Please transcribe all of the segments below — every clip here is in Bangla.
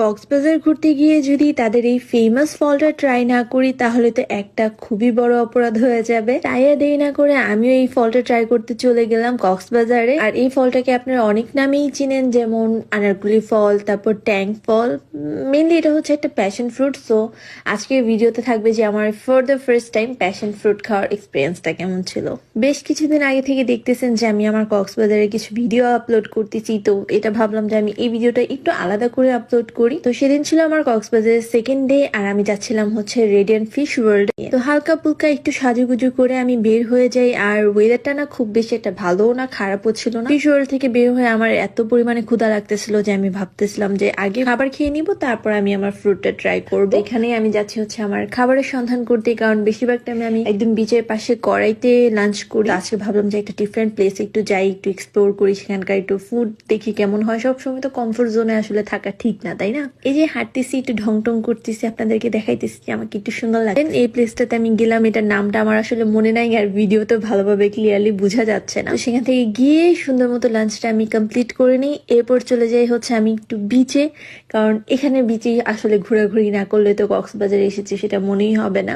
কক্সবাজার ঘুরতে গিয়ে যদি তাদের এই ফেমাস ফলটা ট্রাই না করি, তাহলে তো একটা খুবই বড় অপরাধ হয়ে যাবে। তাই আর দেরি না করে আমিও এই ফলটা ট্রাই করতে চলে গেলাম কক্সবাজারে। আর এই ফলটাকে আপনারা অনেক নামেই চিনেন, যেমন আনারকুলি ফল, তারপর ট্যাঙ্ক ফল মেনলি এটা হচ্ছে একটা প্যাশন ফ্রুট সো আজকের ভিডিওতে থাকবে যে আমার for the first time passion fruit খাওয়ার এক্সপিরিয়েন্সটা কেমন ছিল। বেশ কিছুদিন আগে থেকে দেখতেছেন যে আমি আমার কক্সবাজারে কিছু ভিডিও আপলোড করতেছি, তো এটা ভাবলাম যে আমি এই ভিডিওটা একটু আলাদা করে আপলোড করি। তো সেদিন ছিল আমার কক্সবাজারের সেকেন্ড ডে আর আমি যাচ্ছিলাম হচ্ছে রেডিয়ান্ট ফিশ ওয়ার্ল্ড তো হালকা পুলকা একটু সাজুগুজু করে আমি বের হয়ে যাই আর ওয়েদারটা না খুব বেশি একটা ভালো না, খারাপও ছিল না। ফিশ ওয়ার্ল্ড থেকে বের হয়ে আমার এত পরিমাণে ক্ষুধা লাগতেছিল যে আমি ভাবতেছিলাম যে আগে খাবার খেয়ে নিব, তারপর আমি আমার ফ্রুটটা ট্রাই করব। এখানে আমি যাচ্ছি হচ্ছে আমার খাবারের সন্ধান করতে, কারণ বেশিরভাগ টাইমে আমি একদম বিচের পাশে কড়াইতে লাঞ্চ করি। আজকে ভাবলাম যে একটা ডিফারেন্ট প্লেস একটু যাই, একটু এক্সপ্লোর করি, সেখানকার একটু ফুড দেখি কেমন হয়। সবসময় তো কমফোর্ট জোনে আসলে থাকা ঠিক না, তাই না? এই যে হাঁটতেছি, একটু ঢং টং করতেছি, আপনাদেরকে দেখাইতেছি আমাকে একটু সুন্দর লাগে এই প্লেসটাতে আমি গেলাম, এটার নামটা আমার আসলে মনে নাই আর ভিডিও তো ভালোভাবে ক্লিয়ারলি বোঝা যাচ্ছে না। সেখান থেকে গিয়ে সুন্দর মতো লাঞ্চটা আমি কমপ্লিট করে নিই। এরপর চলে যাই হচ্ছে আমি একটু বিচে কারণ এখানে বিচে আসলে ঘোরাঘুরি না করলে তো কক্সবাজারে এসেছি, সেটা মনেই হবে না।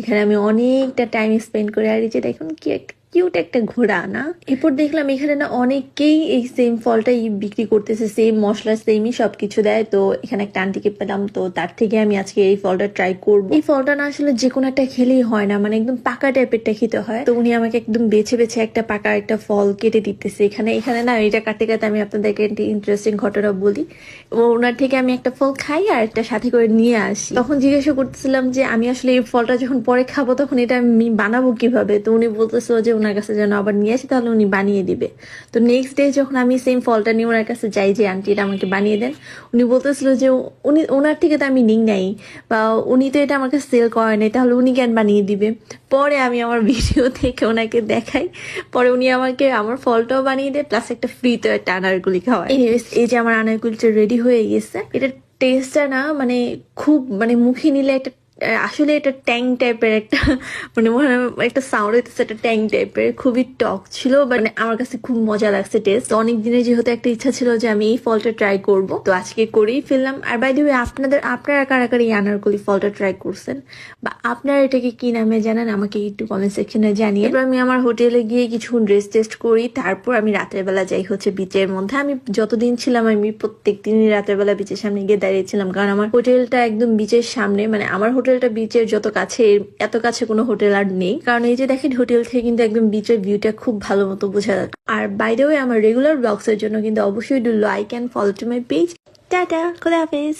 এখানে আমি অনেকটা টাইম স্পেন্ড করে। আর এই যে দেখুন, কি একটা কিউট একটা ঘোড়া, না? এরপর দেখলাম এখানে না অনেকেই এই সেম ফলটাই বিক্রি করতেছে সেম মশলা সেমই সবকিছু দেয়। তো এখানে একটা আন্টিকে পেলাম, তো তার থেকে আমি আজকে এই ফলটা ট্রাই করব। এই ফলটা না আসলে যে কোনো একটা খেলেই হয় না মানে একদম পাকা টাইপেরটা খেতে হয়। তো উনি আমাকে একদম বেছে বেছে একটা পাকা একটা ফল কেটে দিতেছে এখানে। এখানে না এটা কাটতে কাটতে আমি আপনাদেরকে একটা ইন্টারেস্টিং ঘটনা বলি। ওনার থেকে আমি একটা ফল খাই আর একটা সাথে করে নিয়ে আসি। তখন জিজ্ঞাসা করতেছিলাম যে, আমি আসলে এই ফলটা যখন পরে খাব তখন এটা আমি বানাবো কীভাবে? তো উনি বলতেছিল যে ওনার কাছে যেন আবার নিয়ে আসি তাহলে উনি বানিয়ে দিবে। তো নেক্সট ডে যখন আমি সেম ফলটা নিয়ে ওনার কাছে যাই যে আন্টি এটা আমাকে বানিয়ে দেন উনি বলতেছিল যে উনি ওনার থেকে তো আমি নিই নাই বা উনি তো এটা আমাকে সেল করে নাই তাহলে উনি কেন বানিয়ে দিবে? পরে আমি আমার ভিডিও থেকে ওনাকে দেখাই পরে উনি আমাকে আমার ফলটাও বানিয়ে দেয় প্লাস একটা ফ্রিতে একটা আনারগুলি খাওয়ায়। Anyways, এই যে আমার আনারগুলিটা রেডি হয়ে গেছে এটা টেস্টটা না মানে খুব মানে মুখে নিলে একটা আসলে এটা ট্যাং টাইপের একটা মানে মনে হয় একটা সাউন্ড হইতেছে একটা ট্যাং টাইপের খুবই টক ছিল মানে আমার কাছে খুব মজা লাগছে টেস্ট অনেক দিনের যেহেতু একটা ইচ্ছা ছিল যে আমি এই ফলটা ট্রাই করব, তো আজকে করেই ফেললাম। আর বাই দ্য আপনাদের, আপনারা কারা কারা এই আনারকলি ফলটা ট্রাই করছেন? বা আপনারা এটাকে কি নামে জানেন? আমাকে একটু কমেন্ট সেকশনে জানিয়ে। এবার আমি আমার হোটেলে গিয়ে কিছুক্ষণ ড্রেস টেস্ট করি, তারপর আমি রাতের বেলা যাই হচ্ছে বিচের মধ্যে। আমি যতদিন ছিলাম, আমি প্রত্যেক দিনই রাতের বেলা বিচের সামনে গিয়ে দাঁড়িয়েছিলাম কারণ আমার হোটেলটা একদম বিচের সামনে। মানে আমার হোটেলটা বিচের যত কাছে এত কাছে কোনো হোটেল আর নেই। কারণ এই যে দেখেন, হোটেল থেকে কিন্তু একদম বিচের ভিউটা খুব ভালো মতো বোঝা যাচ্ছে। আর বাইরে আমার রেগুলার ব্লগস এর জন্য কিন্তু অবশ্যই do like and follow to my page tata খোদা হাফেজ